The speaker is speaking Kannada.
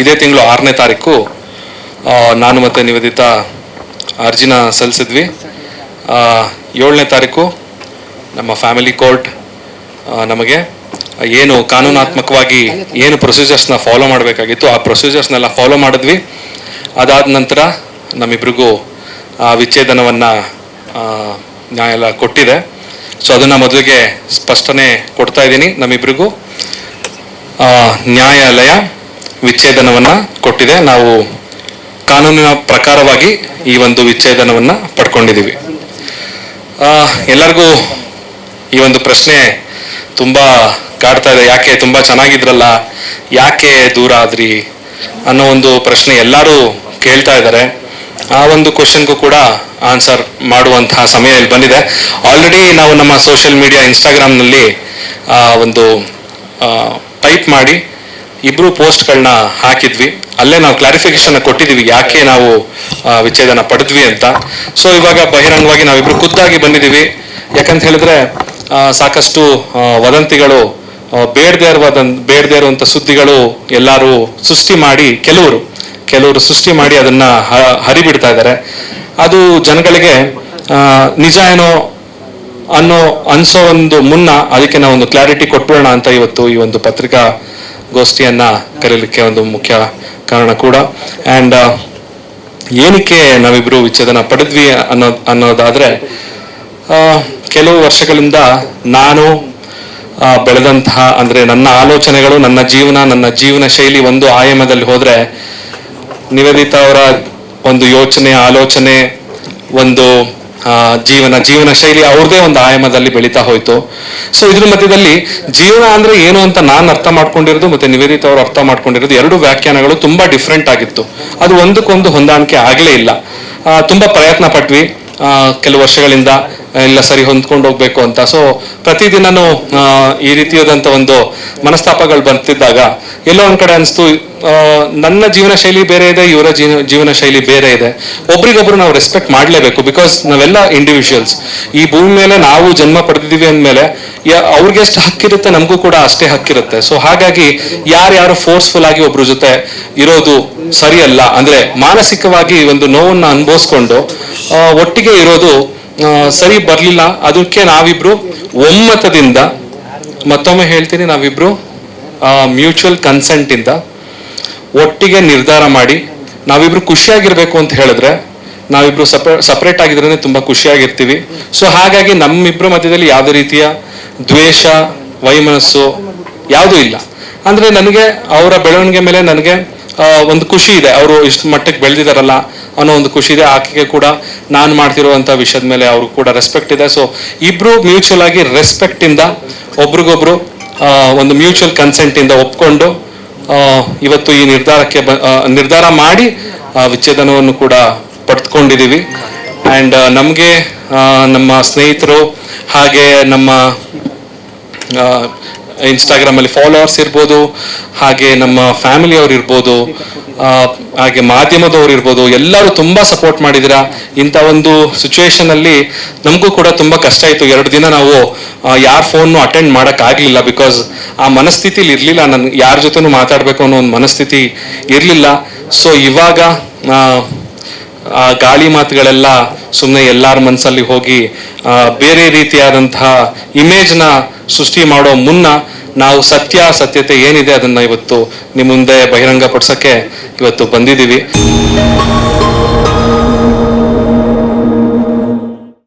ಇದೇ ತಿಂಗಳು ಆರನೇ ತಾರೀಕು ನಾನು ಮತ್ತು ನಿವೇದಿತ ಅರ್ಜಿನ ಸಲ್ಲಿಸಿದ್ವಿ. ಏಳನೇ ತಾರೀಕು ನಮ್ಮ ಫ್ಯಾಮಿಲಿ ಕೋರ್ಟ್ ನಮಗೆ ಏನು ಕಾನೂನಾತ್ಮಕವಾಗಿ ಏನು ಪ್ರೊಸೀಜರ್ಸ್ನ ಫಾಲೋ ಮಾಡಬೇಕಾಗಿತ್ತು, ಆ ಪ್ರೊಸೀಜರ್ಸ್ನೆಲ್ಲ ಫಾಲೋ ಮಾಡಿದ್ವಿ. ಅದಾದ ನಂತರ ನಮ್ಮಿಬ್ರಿಗೂ ವಿಚ್ಛೇದನವನ್ನು ನ್ಯಾಯಾಲಯ ಕೊಟ್ಟಿದೆ. ಸೊ ಅದನ್ನು ಮೊದಲಿಗೆ ಸ್ಪಷ್ಟನೆ ಕೊಡ್ತಾ ಇದ್ದೀನಿ ನಮ್ಮಿಬ್ರಿಗೂ. ನ್ಯಾಯಾಲಯ ವಿಚ್ಛೇದನವನ್ನು ಕೊಟ್ಟಿದೆ. ನಾವು ಕಾನೂನಿನ ಪ್ರಕಾರವಾಗಿ ಈ ಒಂದು ವಿಚ್ಛೇದನವನ್ನು ಪಡ್ಕೊಂಡಿದ್ದೀವಿ ಎಲ್ಲರಿಗೂ ಈ ಒಂದು ಪ್ರಶ್ನೆ ತುಂಬ ಕಾಡ್ತಾ ಇದೆ. ಯಾಕೆ ತುಂಬ ಚೆನ್ನಾಗಿದ್ರಲ್ಲ, ಯಾಕೆ ದೂರ ಆದ್ರಿ ಅನ್ನೋ ಒಂದು ಪ್ರಶ್ನೆ ಎಲ್ಲರೂ ಕೇಳ್ತಾ ಇದ್ದಾರೆ. ಆ ಒಂದು ಕ್ವಶನ್ಗೂ ಕೂಡ ಆನ್ಸರ್ ಮಾಡುವಂತಹ ಸಮಯ ಇಲ್ಲಿ ಬಂದಿದೆ. ಆಲ್ರೆಡಿ ನಾವು ನಮ್ಮ ಸೋಷಿಯಲ್ ಮೀಡಿಯಾ ಇನ್ಸ್ಟಾಗ್ರಾಮ್ನಲ್ಲಿ ಒಂದು ಟೈಪ್ ಮಾಡಿ ಇಬ್ರು ಪೋಸ್ಟ್ಗಳನ್ನ ಹಾಕಿದ್ವಿ. ಅಲ್ಲೇ ನಾವು ಕ್ಲಾರಿಫಿಕೇಶನ್ ಕೊಟ್ಟಿದ್ದೀವಿ ಯಾಕೆ ನಾವು ವಿಚ್ಛೇದನ ಪಡೆದ್ವಿ ಅಂತ. ಸೊ ಇವಾಗ ಬಹಿರಂಗವಾಗಿ ನಾವಿಬ್ರು ಖುದ್ದಾಗಿ ಬಂದಿದ್ದೀವಿ ಯಾಕಂತ ಹೇಳಿದ್ರೆ ಸಾಕಷ್ಟು ವದಂತಿಗಳು ಬೇಡದೇ ಇರುವ ಬೇಡದೇ ಇರುವಂಥ ಸುದ್ದಿಗಳು ಎಲ್ಲರೂ ಸೃಷ್ಟಿ ಮಾಡಿ, ಕೆಲವರು ಕೆಲವರು ಸೃಷ್ಟಿ ಮಾಡಿ ಅದನ್ನ ಹರಿಬಿಡ್ತಾ ಇದ್ದಾರೆ. ಅದು ಜನಗಳಿಗೆ ನಿಜ ಏನೋ ಅನ್ನೋ ಅನ್ಸೋ ಒಂದು ಮುನ್ನ ಅದಕ್ಕೆ ನಾವು ಒಂದು ಕ್ಲಾರಿಟಿ ಕೊಟ್ಬಿಡೋಣ ಅಂತ ಇವತ್ತು ಈ ಒಂದು ಪತ್ರಿಕಾ ಗೋಷ್ಠಿಯನ್ನ ಕರೀಲಿಕ್ಕೆ ಒಂದು ಮುಖ್ಯ ಕಾರಣ ಕೂಡ. ಅಂಡ್ ಏನಕ್ಕೆ ನಾವಿಬ್ರು ವಿಚ್ಛೇದನ ಪಡೆದ್ವಿ ಅನ್ನೋ, ಅನ್ನೋದಾದ್ರೆ ಕೆಲವು ವರ್ಷಗಳಿಂದ ನಾನು ಬೆಳೆದಂತಹ ಅಂದ್ರೆ ನನ್ನ ಆಲೋಚನೆಗಳು, ನನ್ನ ಜೀವನ ನನ್ನ ಜೀವನ ಶೈಲಿ ಒಂದು ಆಯಾಮದಲ್ಲಿ ಹೋದ್ರೆ, ನಿವೇದಿತ ಅವರ ಒಂದು ಯೋಚನೆ, ಆಲೋಚನೆ, ಒಂದು ಜೀವನ ಜೀವನ ಶೈಲಿ ಅವ್ರದೇ ಒಂದು ಆಯಾಮದಲ್ಲಿ ಬೆಳೀತಾ ಹೋಯ್ತು. ಸೊ ಇದ್ರ ಮಧ್ಯದಲ್ಲಿ ಜೀವನ ಅಂದ್ರೆ ಏನು ಅಂತ ನಾನು ಅರ್ಥ ಮಾಡ್ಕೊಂಡಿರೋದು ಮತ್ತೆ ನಿವೇದಿತ ಅವರು ಅರ್ಥ ಮಾಡ್ಕೊಂಡಿರೋದು ಎರಡು ವ್ಯಾಖ್ಯಾನಗಳು ತುಂಬಾ ಡಿಫ್ರೆಂಟ್ ಆಗಿತ್ತು. ಅದು ಒಂದಕ್ಕೊಂದು ಹೊಂದಾಣಿಕೆ ಆಗಲೇ ಇಲ್ಲ. ತುಂಬಾ ಪ್ರಯತ್ನ ಪಟ್ವಿ ಕೆಲವು ವರ್ಷಗಳಿಂದ. ಎಲ್ಲ ಸರಿ ಹೊಂದ್ಕೊಂಡು ಹೋಗ್ಬೇಕು ಅಂತ. ಸೊ ಪ್ರತಿದಿನನೂ ಈ ರೀತಿಯಾದಂಥ ಒಂದು ಮನಸ್ತಾಪಗಳು ಬರ್ತಿದ್ದಾಗ ಎಲ್ಲೋ ಒಂದ್ ಕಡೆ ಅನಿಸ್ತು ನನ್ನ ಜೀವನ ಶೈಲಿ ಬೇರೆ ಇದೆ, ಇವರ ಜೀವ- ಜೀವನ ಶೈಲಿ ಬೇರೆ ಇದೆ. ಒಬ್ರಿಗೊಬ್ರು ನಾವು ರೆಸ್ಪೆಕ್ಟ್ ಮಾಡಲೇಬೇಕು ಬಿಕಾಸ್ ನಾವೆಲ್ಲ ಇಂಡಿವಿಜುವಲ್ಸ್ ಈ ಭೂಮಿ ಮೇಲೆ ನಾವು ಜನ್ಮ ಪಡೆದಿದ್ದೀವಿ ಅಂದಮೇಲೆ ಅವ್ರಿಗೆ ಎಷ್ಟು ಹಕ್ಕಿರುತ್ತೆ, ನಮಗೂ ಕೂಡ ಅಷ್ಟೇ ಹಕ್ಕಿರುತ್ತೆ. ಸೊ ಹಾಗಾಗಿ ಯಾರ್ಯಾರು ಫೋರ್ಸ್ಫುಲ್ ಆಗಿ ಒಬ್ರ ಜೊತೆ ಇರೋದು ಸರಿಯಲ್ಲ ಅಂದ್ರೆ ಮಾನಸಿಕವಾಗಿ ಒಂದು ನೋವನ್ನು ಅನುಭವಿಸ್ಕೊಂಡು ಒಟ್ಟಿಗೆ ಇರೋದು ಸರಿ ಬರಲಿಲ್ಲ. ಅದಕ್ಕೆ ನಾವಿಬ್ರು ಒಮ್ಮತದಿಂದ ಮತ್ತೊಮ್ಮೆ ಹೇಳ್ತೀನಿ, ನಾವಿಬ್ರು ಮ್ಯೂಚುವಲ್ ಕನ್ಸೆಂಟ್ ಇಂದ ಒಟ್ಟಿಗೆ ನಿರ್ಧಾರ ಮಾಡಿ, ನಾವಿಬ್ರು ಖುಷಿಯಾಗಿರ್ಬೇಕು ಅಂತ ಹೇಳಿದ್ರೆ, ನಾವಿಬ್ರು ಸಪರೇಟ್ ಸಪ್ರೇಟ್ ಆಗಿದ್ರೆ ತುಂಬಾ ಖುಷಿಯಾಗಿರ್ತೀವಿ. ಸೊ ಹಾಗಾಗಿ ನಮ್ಮಿಬ್ರ ಮಧ್ಯದಲ್ಲಿ ಯಾವುದೇ ರೀತಿಯ ದ್ವೇಷ, ವೈಮನಸ್ಸು ಯಾವುದೂ ಇಲ್ಲ. ಅಂದ್ರೆ ನನಗೆ ಅವರ ಬೆಳವಣಿಗೆ ಮೇಲೆ ನನಗೆ ಒಂದು ಖುಷಿ ಇದೆ. ಅವರು ಇಷ್ಟು ಮಟ್ಟಕ್ಕೆ ಬೆಳೆದಿದಾರಲ್ಲ ಅನ್ನೋ ಒಂದು ಖುಷಿ ಇದೆ. ಆಕೆಗೆ ಕೂಡ ನಾನು ಮಾಡ್ತಿರುವಂತ ವಿಷಯದ ಮೇಲೆ ಅವರು ಕೂಡ ರೆಸ್ಪೆಕ್ಟ್ ಇದೆ. ಸೊ ಇಬ್ರು ಮ್ಯೂಚುವಲ್ ಆಗಿ ರೆಸ್ಪೆಕ್ಟ್ ಇಂದ ಒಬ್ರಿಗೊಬ್ರು ಒಂದು ಮ್ಯೂಚುವಲ್ ಕನ್ಸೆಂಟ್ ಇಂದ ಒಪ್ಕೊಂಡು ಇವತ್ತು ಈ ನಿರ್ಧಾರಕ್ಕೆ ನಿರ್ಧಾರ ಮಾಡಿ ವಿಚ್ಛೇದನವನ್ನು ಕೂಡ ಪಡೆದುಕೊಂಡಿದ್ದೀವಿ ಆ್ಯಂಡ್ ನಮಗೆ ನಮ್ಮ ಸ್ನೇಹಿತರು ಹಾಗೆ ನಮ್ಮ ಇನ್ಸ್ಟಾಗ್ರಾಮಲ್ಲಿ ಫಾಲೋವರ್ಸ್ ಇರ್ಬೋದು, ಹಾಗೆ ನಮ್ಮ ಫ್ಯಾಮಿಲಿಯವ್ರು ಇರ್ಬೋದು ಹಾಗೆ ಮಾಧ್ಯಮದವ್ರು ಇರ್ಬೋದು, ಎಲ್ಲರೂ ತುಂಬಾ ಸಪೋರ್ಟ್ ಮಾಡಿದಿರಾ. ಇಂಥ ಒಂದು ಸಿಚುವೇಶನ್ ಅಲ್ಲಿ ನಮಗೂ ಕೂಡ ತುಂಬಾ ಕಷ್ಟ ಆಯಿತು. ಎರಡು ದಿನ ನಾವು ಯಾರ ಫೋನ್ ಅಟೆಂಡ್ ಮಾಡಕ್ ಆಗ್ಲಿಲ್ಲ ಬಿಕಾಸ್ ಆ ಮನಸ್ಥಿತಿಲಿ ಇರ್ಲಿಲ್ಲ. ನನ್, ಯಾರ ಜೊತೆನೂ ಮಾತಾಡ್ಬೇಕು ಅನ್ನೋ ಒಂದು ಮನಸ್ಥಿತಿ ಇರ್ಲಿಲ್ಲ. ಸೊ ಇವಾಗ, ಆ ಗಾಳಿ ಮಾತುಗಳೆಲ್ಲ ಸುಮ್ಮನೆ ಎಲ್ಲರ ಮನಸ್ಸಲ್ಲಿ ಹೋಗಿ ಬೇರೆ ರೀತಿಯಾದಂತಹ ಇಮೇಜ್ನ ಸೃಷ್ಟಿ ಮಾಡೋ ಮುನ್ನ ನಾವು ಸತ್ಯ, ಸತ್ಯತೆ ಏನಿದೆ ಅದನ್ನ ಇವತ್ತು ನಿಮ್ಮ ಮುಂದೆ ಬಹಿರಂಗ ಬಹಿರಂಗಪಡಿಸಕ್ಕೆ ಇವತ್ತು ಬಂದಿದ್ದೀವಿ.